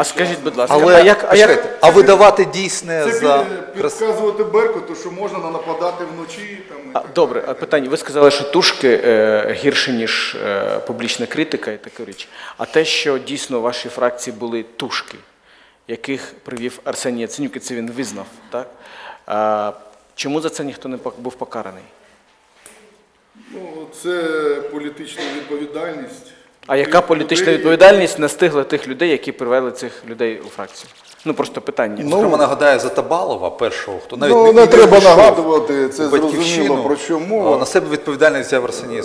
А скажіть, будь ласка, Але а як, а як, а видавати дійсне Це за під- крас- підказувати Беркуту, що можна нападати вночі. Там, і А, так Добре, а питання. Ви сказали, що тушки е, гірше, ніж е, публічна критика і така річ. А те, що дійсно у вашій фракції були тушки, яких привів Арсеній Яценюк, і це він визнав, так? А, чому за це ніхто не пок- був покараний? Ну, це політична відповідальність. А яка політична відповідальність настигла тих людей, які привели цих людей у фракцію? Ну просто питання. Зокрема, нагадаю за Табалова, першого, хто навіть Ну, не треба прийшов нагадувати, це Батьківщину, зрозуміло, про що а мова. На себе відповідальність взяв Арсеній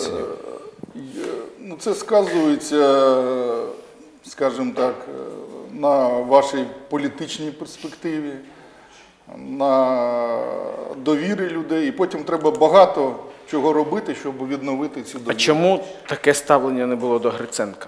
Ну, це сказується, скажімо так, на вашій політичній перспективі, на довірі людей. І потім треба багато чого робити, щоб відновити цю А чому таке ставлення не було до Гриценка?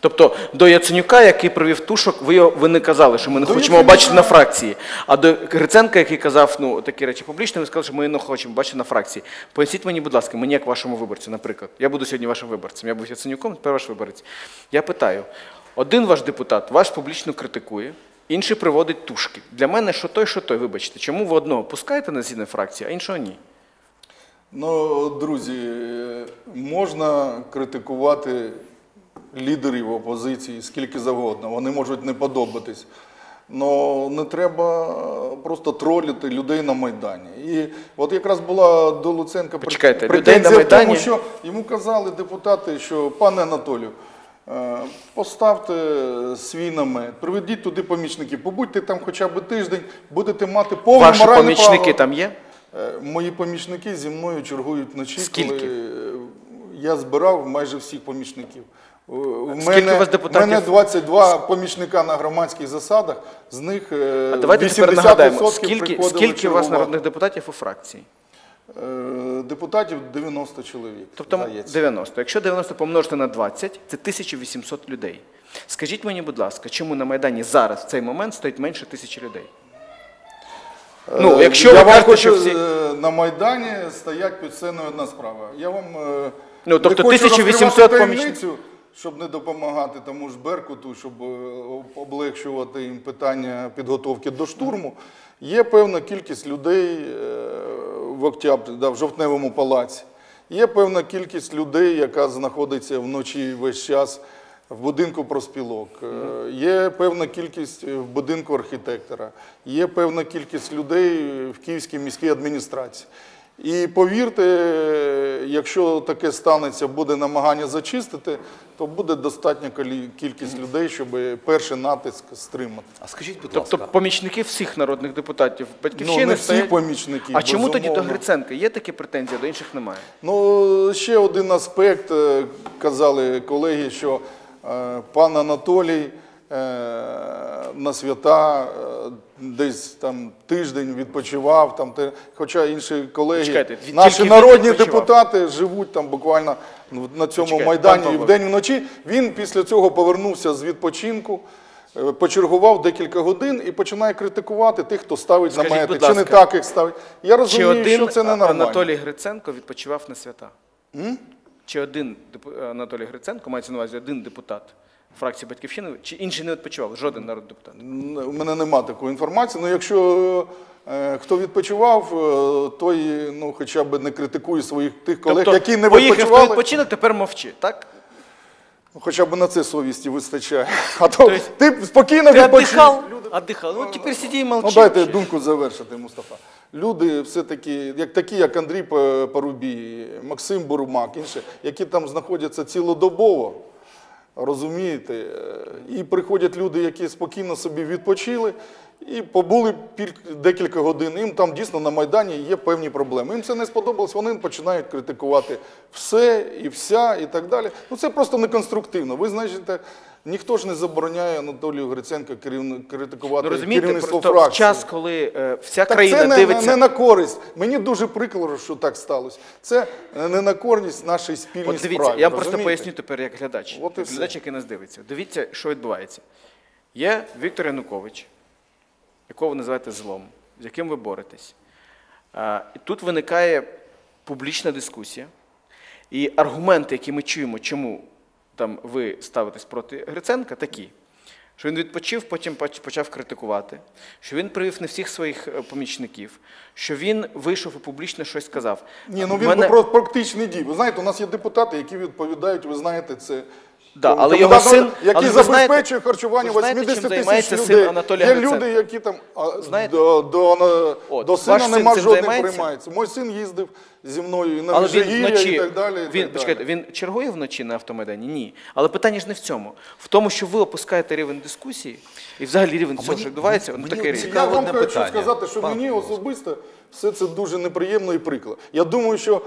Тобто до Яценюка, який привів тушок, ви, його- ви не казали, що ми не До хочемо Яценюка- бачити на фракції. А до Гриценка, який казав ну, такі речі публічно, ви сказали, що ми не хочемо бачити на фракції. Поясніть мені, будь ласка, мені як вашому виборцю, наприклад. Я буду сьогодні вашим виборцем. Я був Яценюком, тепер ваш виборець. Я питаю: один ваш депутат вас публічно критикує, інший приводить тушки. Для мене що той, що той, вибачте. Чому ви одного пускаєте на засідання фракції, а іншого ні? Ну, друзі, можна критикувати лідерів опозиції скільки завгодно. Вони можуть не подобатись. Але не треба просто тролити людей на Майдані. І от якраз була до Луценка Почекайте, людей претензія на в тому, що йому казали депутати, що пане Анатолію, е, поставте свій намет, приведіть туди помічників, побудьте там хоча б тиждень, будете мати повне Ваші моральне помічники право. там є? Е, Мої помічники зі мною чергують вночі, Скільки? коли е, я збирав майже всіх помічників. Е, У мене, у вас депутатів? Мене 22 помічника на громадських засадах, з них А давайте 80% тепер нагадаємо, скільки, скільки у вас народних депутатів у фракції? Депутатів 90 чоловік. Тобто здається. 90. Якщо 90 помножити на 20, це 1800 людей. Скажіть мені, будь ласка, чому на Майдані зараз, в цей момент, стоїть менше тисячі людей? Ну, Е, якщо я ви вам кажете, хочу, що всі- е, на Майдані стоять під сценою одна справа. Я вам е, Ну, тобто не хочу 1800 таємницю, щоб не допомагати тому ж Беркуту, щоб облегшувати їм питання підготовки до штурму. Є певна кількість людей в октябрі, да, в жовтневому палаці. Є певна кількість людей, яка знаходиться вночі весь час в будинку проспілок. Е, Є певна кількість в будинку архітектора, є певна кількість людей в Київській міській адміністрації. І повірте, якщо таке станеться, буде намагання зачистити, то буде достатня кількість людей, щоб перший натиск стримати. А скажіть, будь Тобто ласка, помічники всіх народних депутатів батьківщини Ну, не всі стоять- помічники. А чому тоді до. Гриценка є такі претензії, а до інших немає? Ну, ще один аспект, е, казали колеги, що пан Анатолій е, на свята е, десь там тиждень відпочивав. Там, хоча інші колеги, Почекайте, він наші народні депутати живуть там буквально на цьому Почекайте, майдані і вдень і вночі. Він після цього повернувся з відпочинку. е, Почергував декілька годин і починає критикувати тих, хто ставить Скажіть, намети, чи не так їх ставить. Я Чи розумію, один що це ненормально. Анатолій Гриценко відпочивав на свята? Чи один деп- Анатолій Гриценко, мається на увазі один депутат фракції Батьківщини, чи інший не відпочивав? Жоден народний депутат. У мене нема такої інформації. Ну, якщо е, хто відпочивав, е, той ну, хоча б не критикує своїх тих колег, тобто, які не поїхав відпочивали. відпочинок, тепер мовчи, так? Ну, Хоча б на це совісті вистачає. А то Тобто, ти спокійно Ти відпочив. віддихав? Отдихав. Ну, тепер сиди і молчи. Ну дайте думку завершити, Мустафа. Люди все-таки, як такі, як Андрій Па- Парубій, Максим Бурмак, інші, які там знаходяться цілодобово, розумієте, е, і приходять люди, які спокійно собі відпочили і побули декілька годин. Їм там дійсно на Майдані є певні проблеми. Їм це не сподобалось, вони починають критикувати все і вся, і так далі. Ну це просто неконструктивно. Ви знаєте, ніхто ж не забороняє Анатолію Гриценко критикувати Ну, розумієте, керівництво просто в фракції. час, коли е, вся Так країна це не, дивиться. не на користь. Мені дуже прикро, що так сталося. Це не на користь нашій спільній От дивіться, справі. я вам просто поясню тепер як глядач. От як глядач, який нас дивиться. Дивіться, що відбувається. Є Віктор Янукович, якого ви називаєте злом, з яким ви боретесь. А, І тут виникає публічна дискусія. І аргументи, які ми чуємо, чому там ви ставитесь проти Гриценка, такі. Що він відпочив, потім почав критикувати, що він привів не всіх своїх е, помічників, що він вийшов і публічно щось сказав. Ні, ну він Мене- про практичні дії. Ви знаєте, у нас є депутати, які відповідають, ви знаєте, це. Да, але його син- які але ви знаєте- харчування знаєте, 80 тисяч займається син. Анатолія Є люди, які там Знаєте? до, до, От, до сина нема жодних приймається. Мой син їздив зі мною і на Але він Межигір'я вночі і так далі. і він, так далі. він чергує вночі на автомайдані? Ні. Але питання ж не в цьому. В тому, що ви опускаєте рівень дискусії і взагалі рівень цього, мені- що відбувається, мені ну, таке от рівень. цікаво, Я вам одне хочу питання. сказати, що Пан мені Павло. особисто все це дуже неприємно і прикро. Я думаю, що е,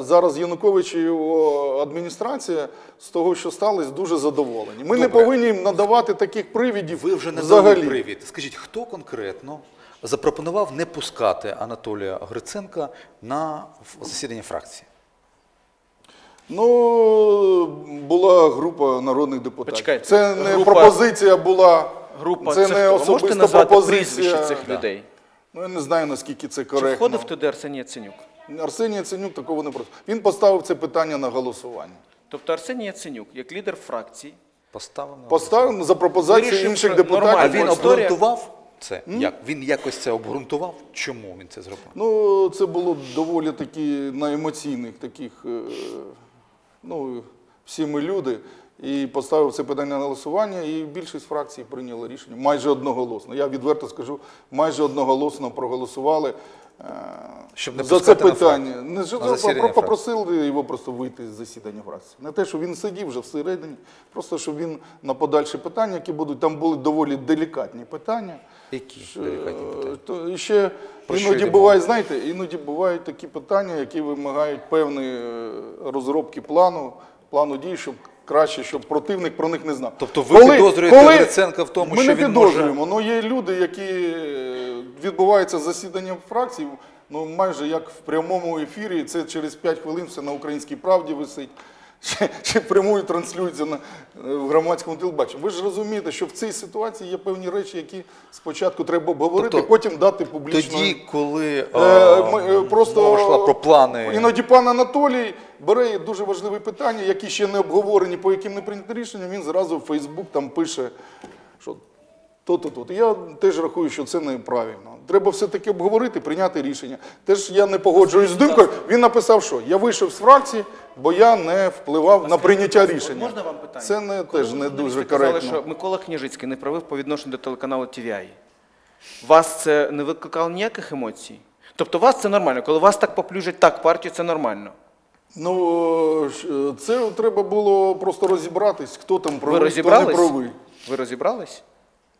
зараз Янукович і його адміністрація з того, що сталося, дуже задоволені. Ми не Добре. повинні їм надавати таких привідів Ви вже не взагалі. привід. Скажіть, хто конкретно запропонував не пускати Анатолія Гриценка на засідання фракції? Ну, була група народних депутатів. Почекайте, Це не група- пропозиція була. Група це це не хто? Ви можете особиста назвати пропозиція. прізвища цих людей? Ну, я не знаю, наскільки це Чи коректно. входив туди Арсеній Яценюк? Арсеній Яценюк такого не просив. Він поставив це питання на голосування. Тобто Арсеній Яценюк, як лідер фракції, Поставив на Поставив за пропозицію Вирішив, інших що депутатів. А він історія. обґрунтував це? Як? Він якось це обґрунтував? Чому він це зробив? Ну, це було доволі такі на емоційних таких, е, ну, всі ми люди. І поставив це питання на голосування, і більшість фракцій прийняла рішення майже одноголосно. Я відверто скажу, майже одноголосно проголосували Щоб не за це питання. Не про- попросили його просто вийти з засідання фракції. Не те, що він сидів вже всередині, просто щоб він на подальші питання, які будуть, там були доволі делікатні питання. Які Що, делікатні питання? То і ще Про іноді бувають, знаєте, іноді бувають такі питання, які вимагають певної е, розробки плану, плану дій, щоб краще, щоб противник про них не знав. Тобто ви підозрюєте Гриценка в тому, ми що не він може- підозрюємо, але є люди, які е, відбуваються засідання фракцій, ну майже як в прямому ефірі, це через 5 хвилин все на українській правді висить. Чи, чи прямою транслюється на е, в громадському телебаченні. Ви ж розумієте, що в цій ситуації є певні речі, які спочатку треба обговорити, Тобто потім дати публічно. Тоді, коли Е, ми, е, просто мова йшла про плани. Іноді пан Анатолій бере дуже важливі питання, які ще не обговорені, по яким не прийнято рішення. Він зразу в Фейсбук там пише, що то-то, то. Я теж рахую, що це неправильно. Треба все-таки обговорити, прийняти рішення. Теж я не погоджуюсь з думкою. Він написав, що я вийшов з фракції, бо я не впливав на прийняття рішення. Можна вам питання? Це не теж не дуже коректно. що Микола Княжицький не правив по відношенню до телеканалу TVI. Вас це не викликало ніяких емоцій? Тобто вас це нормально, коли вас так поплюжать так партію, це нормально. Ну, це треба було просто розібратись, хто там Ви правий, хто не правий. Ви розібрались?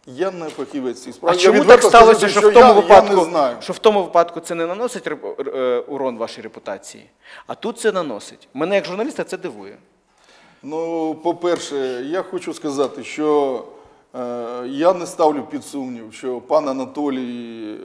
Я не фахівець цій А справі. Я чому так відверто скажу, сталося, що в тому я, випадку, я не знаю. що в тому випадку це не наносить е, урон вашій репутації, а тут це наносить? Мене як журналіста це дивує. Ну, по-перше, я хочу сказати, що е, я не ставлю під сумнів, що пан Анатолій е,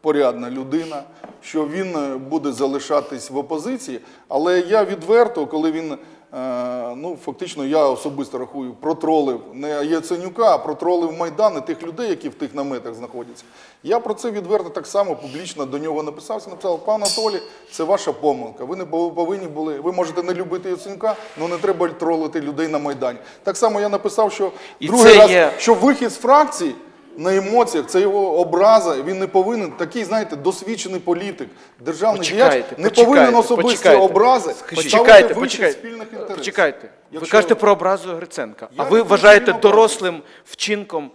порядна людина, що він е, буде залишатись в опозиції, але я відверто, коли він. Е, Ну, фактично, я особисто рахую, протролив не Яценюка, а протролив Майдан і тих людей, які в тих наметах знаходяться. Я про це відверто так само публічно до нього написався. Написав, пан Анатолій, це ваша помилка. Ви не пов- повинні були. Ви можете не любити Яценюка, але не треба тролити людей на Майдані. Так само я написав, що І другий раз, є- що вихід з фракції на емоціях, це його образа. Він не повинен, такий, знаєте, досвідчений політик, державний Почекайте, діяч, не почекайте, повинен особисті почекайте. образи Почекайте, ставити вище спільних інтересів. Почекайте. Ви Якщо- кажете про образу Гриценка. Я а ви вважаєте дорослим вчинком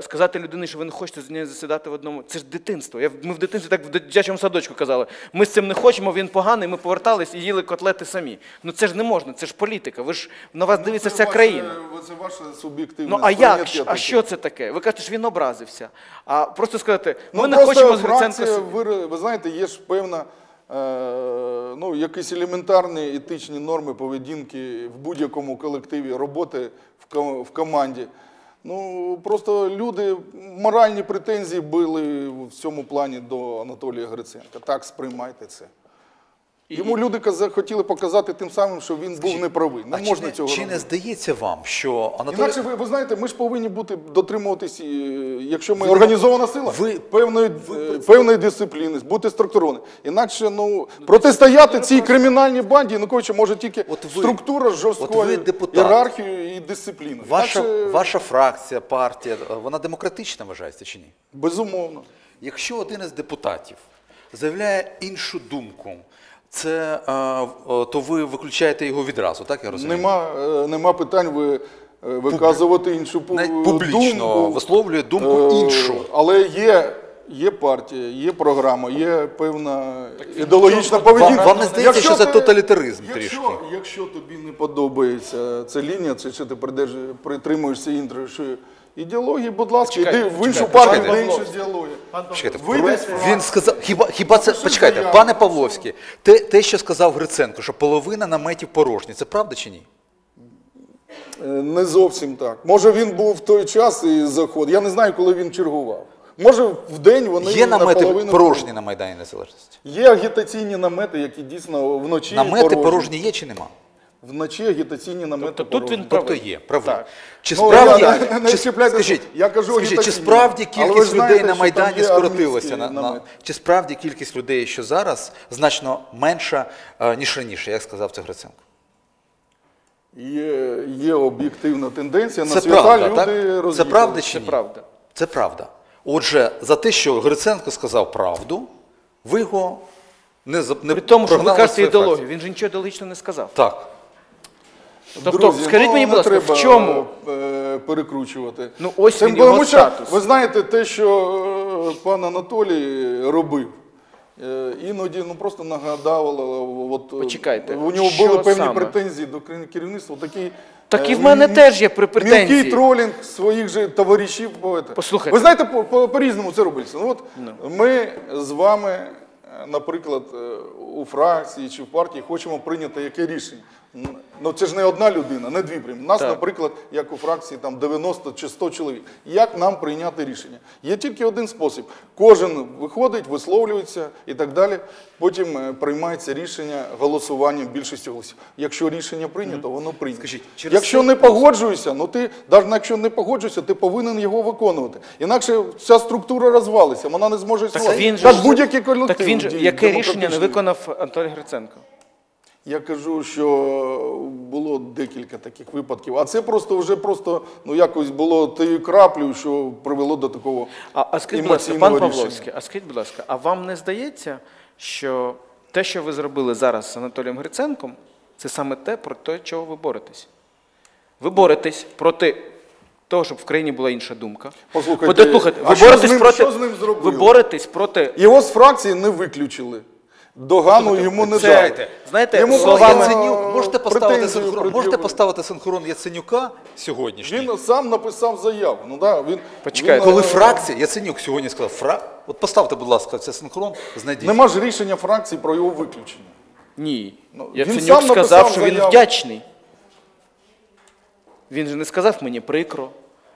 сказати людині, що ви не хочете з нею засідати в одному. Це ж дитинство. Я, ми в дитинстві так в дитячому садочку казали. Ми з цим не хочемо, він поганий, ми повертались і їли котлети самі. Ну це ж не можна, це ж політика. Ви ж на вас дивиться вся ваше- країна. Це ваше суб'єктивне Ну а як? А що це таке? Ви кажете, що він образився. А просто сказати, ми Ну, не просто хочемо з Гриценко. ви, ви знаєте, є ж певна, е, ну, якісь елементарні етичні норми поведінки в будь-якому колективі роботи в команді. Ну, просто люди моральні претензії були в цьому плані до Анатолія Гриценка. Так сприймайте це. Йому люди хотіли показати тим самим, що він був неправий. Не а можна чи, не, цього чи робити. не здається вам, що Анатолій Інакше ви, ви знаєте, ми ж повинні бути дотримуватись, е, якщо ми організована сила, ви- певної, е, певної дисципліни, бути структуровані. Інакше ну протистояти цій кримінальній банді, ну коротше, може тільки От ви- структура з жорсткою ви ієрархією і дисципліною. ваша, Інакше, ваша фракція, партія, вона демократична вважається чи ні? безумовно. Якщо один із депутатів заявляє іншу думку, це, то ви виключаєте його відразу, так я розумію? Нема, е, нема питань ви, е, виказувати іншу Навіть публічно думку. висловлює думку Е, іншу. Але є, є партія, є програма, є певна ідеологічна поведінка. Вам не здається, що це тоталітаризм якщо, трішки? Якщо тобі не подобається ця лінія, це що ти притримуєшся іншої ідеології, будь ласка, Почекайте, йди в іншу партію. Чекайте, Вийди з він сказав, хіба, хіба це, почекайте, заяву. пане Павловський, те, те, що сказав Гриценко, що половина наметів порожні, це правда чи ні? Е, Не зовсім так. Може він був в той час і заход. Я не знаю, коли він чергував. Може, в день вони Є намети наполовину порожні на Майдані Незалежності? Є агітаційні намети, які дійсно вночі Намети порожні є чи нема? Вночі агітаційні намети Тобто тут він Тобто є, правий. Так. Чи Ну, справді, я- не- не чи, скажіть, я кажу скажіть, чи справді кількість знаєте, людей на Майдані скоротилася? На, на, чи справді кількість людей, що зараз, значно менша, е, ніж раніше, як сказав це Гриценко? Є, є об'єктивна тенденція на Це свята правда, люди так? Це правда чи Це правда. Це правда. Отже, за те, що Гриценко сказав правду, ви його не, не При тому, що ви кажете ідеологію, він же нічого ідеологічно не сказав. Так. Тобто, Друзі, скажіть ну, мені, будь ласка, треба, в чому? е, перекручувати. Ну, ось він, його що, статус. Ви знаєте, те, що е, пан Анатолій робив, е, іноді ну, просто нагадувало. От, е, Почекайте, У нього що були певні саме? претензії до керів- керівництва. Такі, Так і е, в мене теж є при- претензії. Мілкий тролінг своїх же товаришів. Послухайте. Ви знаєте, по- по- по-різному це робиться. Ну, от, Ми з вами, е, наприклад, е, у фракції чи в партії хочемо прийняти яке рішення. М, Ну це ж не одна людина, не дві прийм. Нас, Так. наприклад, як у фракції там 90 чи 100 чоловік. Як нам прийняти рішення? Є тільки один спосіб. Кожен виходить, висловлюється і так далі. Потім е, приймається рішення голосуванням більшості голосів. Якщо рішення прийнято, воно прийнято. Скажіть, через якщо не погоджуєшся, ну ти навіть якщо не погоджуєшся, ти повинен його виконувати. Інакше ця структура розвалиться, вона не зможе Так існувати. він Так будь-який колектив. Так він же яке рішення не виконав Анатолій Гриценко? Я кажу, що було декілька таких випадків, а це просто вже просто ну якось було тією краплею, що привело до такого А, а скажіть, будь ласка, емоційного пан рішення. Павловський, а скажіть, будь ласка, а вам не здається, що те, що ви зробили зараз з Анатолієм Гриценком, це саме те, про те, чого ви боретесь? Ви боретесь проти того, щоб в країні була інша думка. Послухайте, Послухайте, а ви що з ним- проти що з ним зробили? ви боретесь проти Його з фракції не виключили. Догану йому не дали. знаєте, Йому словами- Яценюк, можете поставити синхрон, можете поставити синхрон Яценюка сьогоднішній? Він сам написав заяву. Ну да, він Почекайте. він, Коли е, фракція, Яценюк сьогодні сказав, фра... от поставте, будь ласка, це синхрон, знайдіть. нема ж рішення фракції про його виключення. Ні. Ну, Яценюк сказав, що він вдячний. Він же не сказав мені прикро.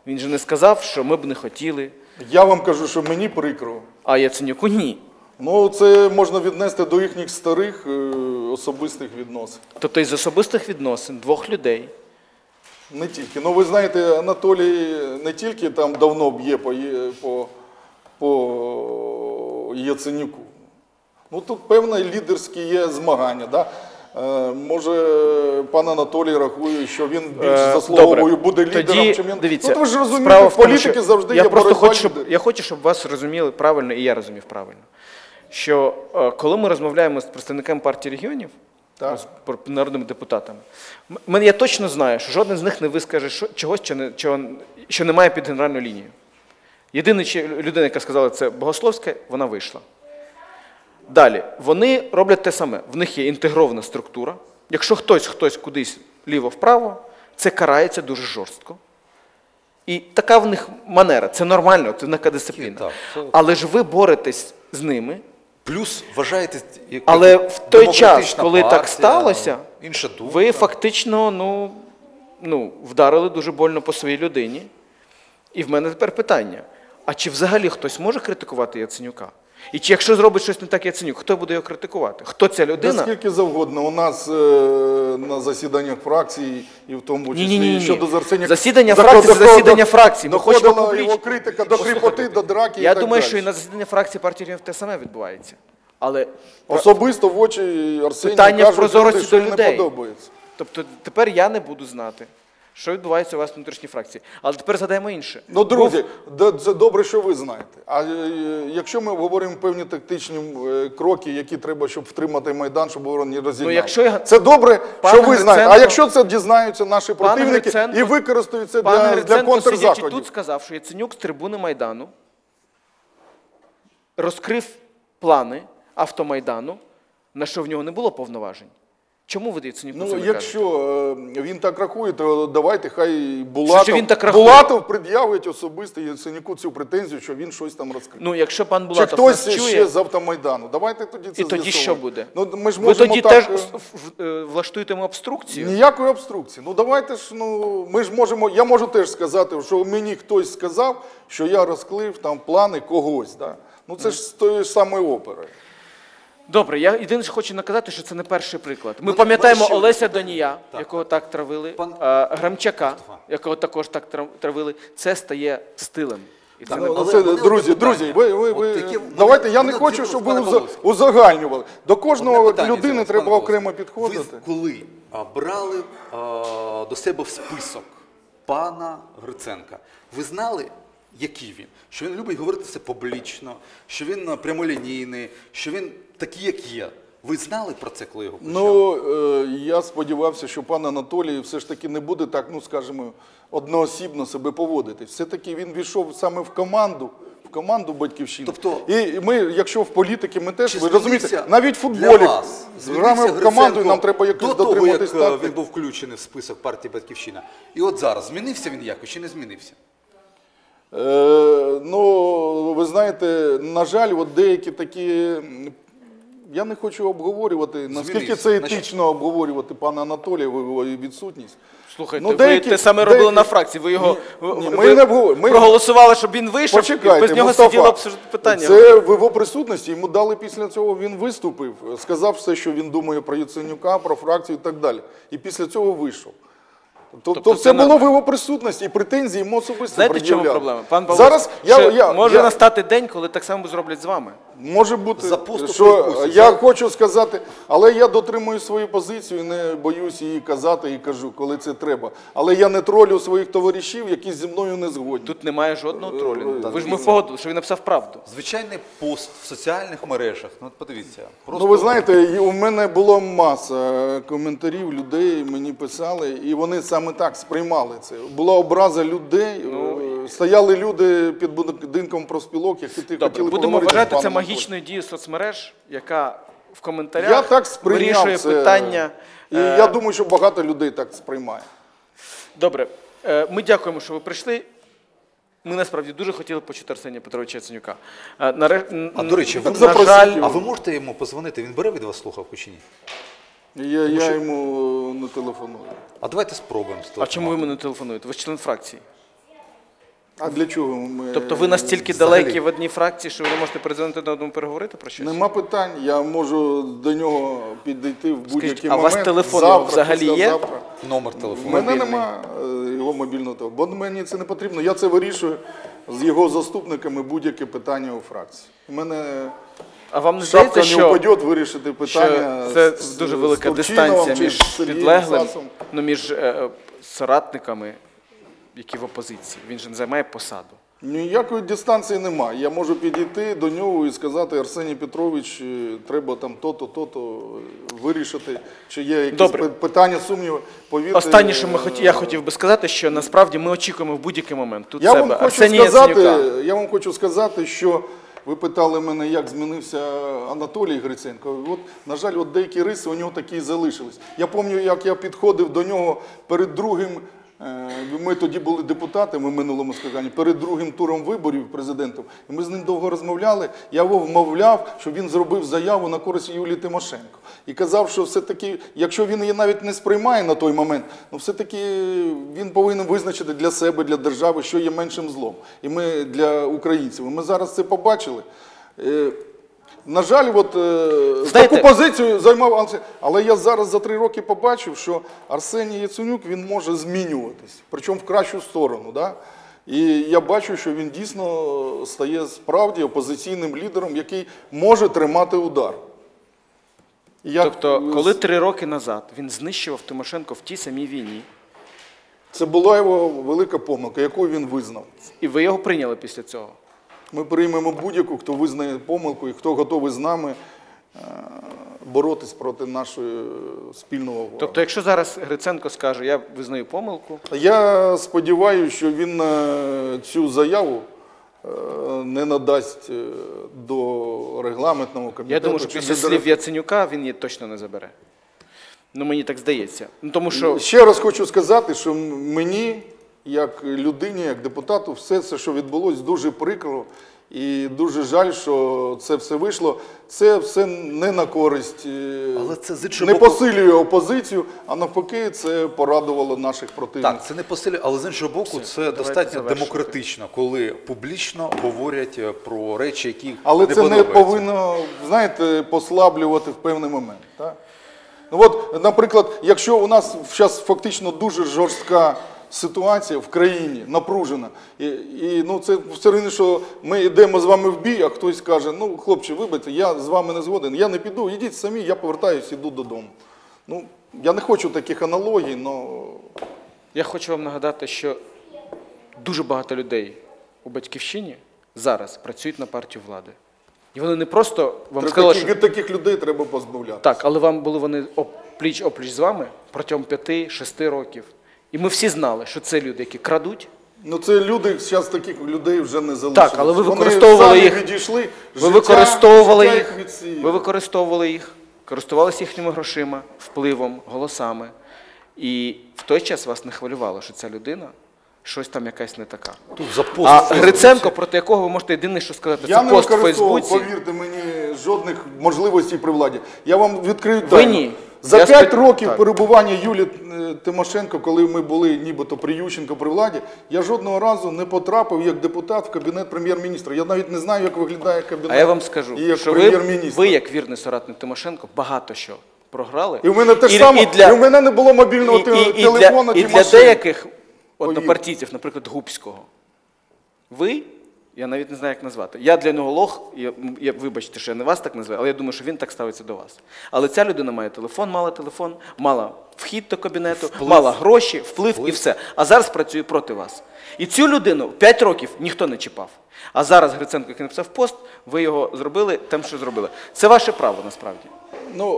Він же не сказав, що ми б не хотіли. Я вам кажу, що мені прикро. А Яценюку ні. Ну, це можна віднести до їхніх старих е, особистих відносин. Тобто із особистих відносин двох людей. Не тільки. Ну, ви знаєте, Анатолій не тільки там давно б'є по, Є- по, по Яценюку. Ну, тут певне лідерське є змагання. Да? Е, може, пан Анатолій рахує, що він більш Е, заслуговує добре. буде лідером, Тоді, чим він. Дивіться, ну, то ви ж розумієте, справа в в тому, політики що завжди я є просто боротьба хочу, щоб, лідерів. я хочу, щоб вас розуміли правильно, і я розумів правильно. Що е, коли ми розмовляємо з представниками партії регіонів, Так. з народними депутатами, я точно знаю, що жоден з них не вискаже чогось, що, не, чого, що немає під генеральну лінію. Єдина людина, яка сказала це Богословська, вона вийшла. Далі, вони роблять те саме. В них є інтегрована структура. Якщо хтось хтось кудись ліво-вправо, це карається дуже жорстко. І така в них манера, це нормально, це така дисципліна. Але ж ви боретесь з ними. Плюс вважаєте, як Але в той час, коли коли так сталося, інша думка. ви фактично ну, ну, вдарили дуже больно по своїй людині. І в мене тепер питання: а чи взагалі хтось може критикувати Яценюка? І чи якщо зробить щось не так Яценюк, хто буде його критикувати? Хто ця людина? Наскільки завгодно. У нас е, на засіданнях фракції і в тому числі Ні-ні-ні. щодо Зарсеня. Засідання фракції це засідання фракції. Ми хочемо Доходила публічно. його критика до кріпоти, до драки Я і так думаю, далі. що і на засіданні фракції партії регіонів те саме відбувається. Але Особисто в очі Арсенія Питання кажуть, прозорості що до людей. не подобається. тобто тепер я не буду знати, що відбувається у вас в внутрішній фракції. Але тепер згадаємо інше. Ну, друзі, да- це добре, що ви знаєте. А е, якщо ми говоримо певні тактичні е, кроки, які треба, щоб втримати Майдан, щоб ворог не розігнав. Ну, якщо Це добре, Пан що ви знаєте. А якщо це дізнаються наші противники Гриценко- і використають це Пан для, для контрзаходів. тут, сказав, що Яценюк з трибуни Майдану розкрив плани автомайдану, на що в нього не було повноважень. Чому ви Яценюку це Ну, не якщо е, він так рахує, то давайте хай Булатов, Що він так рахує? Булатов пред'явить особисто Яценюку цю претензію, що він щось там розкрив. Ну, якщо пан Чи хтось нас ще чує, з автомайдану? Давайте тоді це і тоді що буде? Ну, ми ж ви тоді так, теж е, е, влаштуєте обструкцію? Ніякої обструкції. Ну давайте ж, ну ми ж можемо. Я можу теж сказати, що мені хтось сказав, що я розклив там плани когось. Да? Ну це ж з тої ж самої опери. Добре, я єдине, що хочу наказати, що це не перший приклад. Ми Ну, пам'ятаємо ще- Олеся Донія, якого так травили, Пан- а, Грамчака, Мустафа. якого також так трав- травили. Це стає стилем. І це Так, не але це, в мене друзі, одне друзі, ви, ви, От ви яке мене- давайте. Я не мене хочу, щоб пане ви уза- Павловський. узагальнювали. До кожного питання людини зараз, треба пане окремо підходити. Ви коли а, брали а, до себе в список пана Гриценка, ви знали, який він? Що він любить говорити все публічно, що він прямолінійний, що він такий, як є. Ви знали про це, коли його почали? Ну е, я сподівався, що пан Анатолій все ж таки не буде так, ну скажімо, одноосібно себе поводити. Все-таки він війшов саме в команду. В команду батьківщини. Тобто- і ми, якщо в політиці, ми теж ви розумієте, навіть в футболі грами в команду, і нам треба якось до того, дотримуватись як е, тактики. він був включений в список партії Батьківщина. І от зараз змінився він якось чи не змінився? Е, ну, ви знаєте, на жаль, от деякі такі. Я не хочу обговорювати, наскільки це етично обговорювати пана Анатолія, його відсутність. Слухайте, Ну, ви те саме робили деякі- на фракції. Ви його Ні, ні, ви ми не. Ми- проголосували, щоб він вийшов, Почекайте, і без нього Мустафа, сиділо питання. Це в його присутності. Йому дали після цього. Він виступив, сказав все, що він думає про Яценюка, про фракцію і так далі. І після цього вийшов. Тобто, Тобто це це було в його присутності і претензії йому особисто Знаєте, в чому пред'являли. проблема? Пан Павло, Зараз я, я, може я, настати день, коли так само зроблять з вами. Може бути, За посту що Фейсбуці, я за- хочу сказати, але я дотримую свою позицію і не боюсь її казати і кажу, коли це треба. Але я не тролю своїх товаришів, які зі мною не згодні. Тут немає жодного тролінгу. Та Ви ж ми погодили, що він написав правду. Звичайний пост в соціальних мережах. Ну, от подивіться. Просто Ну, ви знаєте, і у мене було маса коментарів, людей мені писали, і вони саме так сприймали це. Була образа людей, е, стояли люди під будинком профспілок, які ти Добре, хотіли будемо поговорити з вважати це паном магічною дією соцмереж, яка в коментарях Я так сприйняв вирішує це. питання. І Е, я думаю, що багато людей так сприймає. Добре, Е, ми дякуємо, що ви прийшли. Ми насправді дуже хотіли почути Арсенія Петровича Яценюка. Е, наре- А до речі, ви, на запросіть жаль, його. а ви можете йому позвонити? Він бере від вас слухавку чи ні? Я, я йому не телефоную. А давайте спробуємо. а чому ви мене телефонуєте? Ви ж член фракції. А для чого ми. Тобто ви настільки взагалі. далекі в одній фракції, що ви не можете перезвонити на одному переговорити про щось? Нема питань, я можу до нього підійти в будь-який а у момент. вас телефон завтра, взагалі є? післязавтра. Номер У телефону. мене нема е, його мобільного телефону, бо мені це не потрібно. Я це вирішую з його заступниками будь-яке питання у фракції. У мене А вам не шапка здається, не що, впаде вирішити питання. що це з- дуже з велика Турчиновим дистанція чи між з Сергієм підлеглим, Сасом. ну, між е, е, соратниками, які в опозиції. Він же не займає посаду. Ніякої дистанції немає. Я можу підійти до нього і сказати, Арсеній Петрович, е, треба там то-то, то-то е, вирішити, чи є якісь Добре. пи- питання, сумніви. Повірте, Останнє, що ми е, хоті, я хотів би сказати, що насправді ми очікуємо в будь-який момент тут Я себе вам, хочу Арсенія сказати, Яценюка. я вам хочу сказати, що ви питали мене, як змінився Анатолій Гриценко. От, на жаль, от деякі риси у нього такі залишились. Я пам'ятаю, як я підходив до нього перед другим. Е, Ми тоді були депутатами в минулому скликанні, перед другим туром виборів президентом. І ми з ним довго розмовляли. Я його вмовляв, щоб він зробив заяву на користь Юлії Тимошенко. І казав, що все-таки, якщо він її навіть не сприймає на той момент, ну все-таки він повинен визначити для себе, для держави, що є меншим злом. І ми для українців. Ми зараз це побачили. На жаль, от, е, Знаєте- таку позицію займав Арсеній. Але я зараз за три роки побачив, що Арсеній Яценюк він може змінюватись, причому в кращу сторону. Да? І я бачу, що він дійсно стає справді опозиційним лідером, який може тримати удар. Як, Тобто, коли три роки назад він знищував Тимошенко в тій самій війні, Це була його велика помилка, яку він визнав. і ви його прийняли після цього. Ми приймемо будь-яку, хто визнає помилку і хто готовий з нами е, боротись проти нашої спільного ворога. Тобто, якщо зараз Гриценко скаже, я визнаю помилку, Я сподіваюся, що він е, цю заяву е, не надасть до регламентного комітету. я думаю, що після слів Яценюка він її точно не забере. Ну, мені так здається. Ну, тому що Ще раз хочу сказати, що мені, як людині, як депутату, все це, що відбулось, дуже прикро. І дуже жаль, що це все вийшло. Це все не на користь, е, Але це з іншого не боку- посилює опозицію, а навпаки, це порадувало наших противників. Так, це не посилює, але з іншого боку, це достатньо завершувати. демократично, коли публічно говорять е, про речі, які Але не це не повинно, знаєте, послаблювати в певний момент. Так? Ну от, наприклад, якщо у нас зараз фактично дуже жорстка ситуація в країні, напружена, і, і ну, це все рівно, що ми йдемо з вами в бій, а хтось каже, ну, хлопче, вибачте, я з вами не згоден, я не піду, йдіть самі, я повертаюся, іду додому. Ну, я не хочу таких аналогій, але я хочу вам нагадати, що дуже багато людей у батьківщині зараз працюють на партію влади. І вони не просто вам сказали, таких, що від таких людей треба позбавляти. так, але вам були вони пліч опліч з вами протягом 5-6 років. І ми всі знали, що це люди, які крадуть, Ну це люди, зараз таких людей вже не залишилось. Так, але ви Вони використовували самі їх. відійшли, Ви життя- використовували життя їх, ви використовували їх, користувалися їхніми грошима, впливом, голосами. І в той час вас не хвилювало, що ця людина щось там якась не така. Тут за пост А Фейсбуці. Гриценко, проти якого ви можете єдине, що сказати, Я це не пост в використовував, Фейсбуці. повірте мені, жодних можливостей при владі. Я вам відкрию Ви ні. За Я п'ять років так. перебування Юлії е, Тимошенко, коли ми були нібито при Ющенко при владі, я жодного разу не потрапив як депутат в кабінет прем'єр-міністра. Я навіть не знаю, як виглядає кабінет. А я вам скажу, і як що ви, ви, як вірний соратник Тимошенко, багато що програли. І в мене те ж І- саме, і для- і в мене не було мобільного і, і, і телефону для, і для деяких однопартійців, наприклад, Губського, ви, я навіть не знаю, як назвати. Я для нього лох, я, я, вибачте, що я не вас так називаю, але я думаю, що він так ставиться до вас. Але ця людина має телефон, мала телефон, мала вхід до кабінету, мала гроші, вплив, і все. А зараз працює проти вас. І цю людину 5 років ніхто не чіпав. А зараз Гриценко, який написав пост, ви його зробили тим, що зробили. Це ваше право насправді. Ну,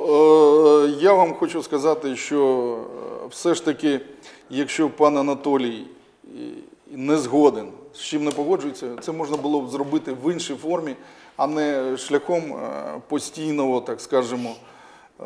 е, я вам хочу сказати, що е, все ж таки, якщо пан Анатолій е, не згоден, з чим не погоджується, це можна було б зробити в іншій формі, а не шляхом е, постійного, так скажемо, е,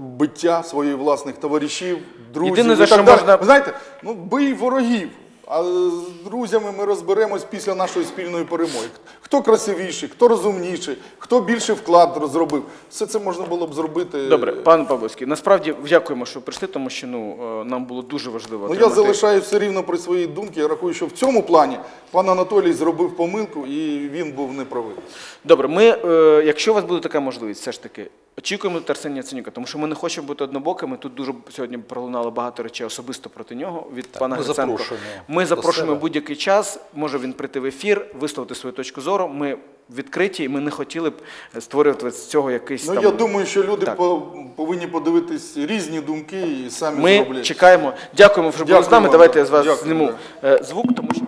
биття своїх власних товаришів, друзів. І так далі. можна- Ви знаєте, ну бий ворогів. А з друзями ми розберемось після нашої спільної перемоги. Хто красивіший, хто розумніший, хто більший вклад зробив. Все це можна було б зробити. Добре, пан Павловський, насправді дякуємо, що прийшли, тому що ну, е, нам було дуже важливо. Ну я залишаю все рівно при своїй думці. Я рахую, що в цьому плані пан Анатолій зробив помилку і він був неправий. Добре, ми, е, якщо у вас буде така можливість, все ж таки, очікуємо від Арсенія Яценюка, тому що ми не хочемо бути однобокими. Тут дуже сьогодні пролунало багато речей особисто проти нього від пана ми Гриценко. запрошуємо Ми запрошуємо будь-який час, може він прийти в ефір, висловити свою точку зору. Ми відкриті, і ми не хотіли б створювати з цього якийсь Ну там. я думаю, що люди Так. по- повинні подивитись різні думки і самі Ми зроблять. чекаємо. Дякуємо, що були з нами. вам. Давайте я з вас Дякую, зніму е, звук, тому що.